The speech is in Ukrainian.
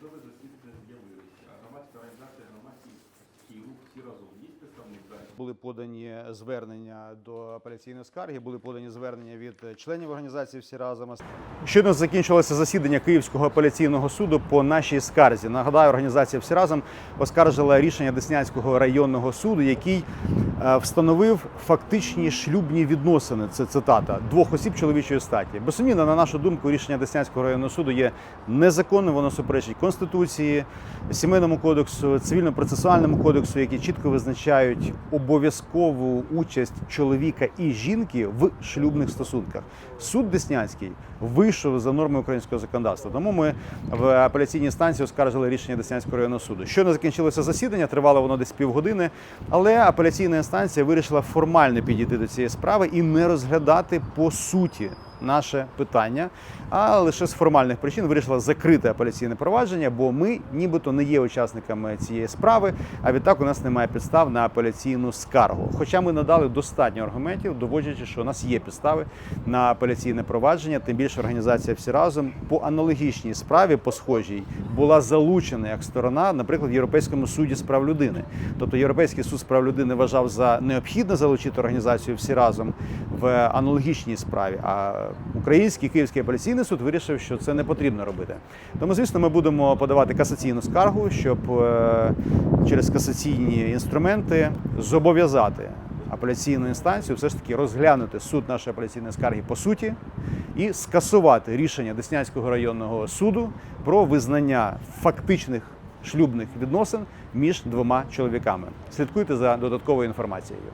судове засідання з'явилися. Громадська організація громадських рух всі разом є представник були подані звернення до апеляційної скарги. Були подані звернення від членів організації всі разом. Щойно закінчилося засідання Київського апеляційного суду по нашій скарзі. Нагадаю, організація всі разом оскаржила рішення Деснянського районного суду, який встановив фактичні шлюбні відносини. Це цитата двох осіб чоловічої статі. Безсумнівно, на нашу думку, рішення Деснянського районного суду є незаконним. Воно суперечить конституції, сімейному кодексу, цивільно-процесуальному кодексу, які чітко визначають обов'язкову участь чоловіка і жінки в шлюбних стосунках. Суд Деснянський вийшов за норми українського законодавства. Тому ми в апеляційній станції оскаржили рішення Деснянського районного суду. Щойно закінчилося засідання, тривало воно десь півгодини, але апеляційна інстанція вирішила формально підійти до цієї справи і не розглядати по суті наше питання, а лише з формальних причин вирішила закрити апеляційне провадження, бо ми нібито не є учасниками цієї справи. А відтак у нас немає підстав на апеляційну скаргу. Хоча ми надали достатньо аргументів, доводячи, що у нас є підстави на апеляційне провадження. Тим більше організація всі разом по аналогічній справі, по схожій, була залучена як сторона, наприклад, в Європейському суді з прав людини. Тобто Європейський суд з прав людини вважав за необхідне залучити організацію всі разом в аналогічній справі. А український Київський апеляційний суд вирішив, що це не потрібно робити. Тому, звісно, ми будемо подавати касаційну скаргу, щоб е, через касаційні інструменти зобов'язати апеляційну інстанцію все ж таки розглянути суд нашої апеляційної скарги по суті і скасувати рішення Деснянського районного суду про визнання фактичних шлюбних відносин між двома чоловіками. Слідкуйте за додатковою інформацією.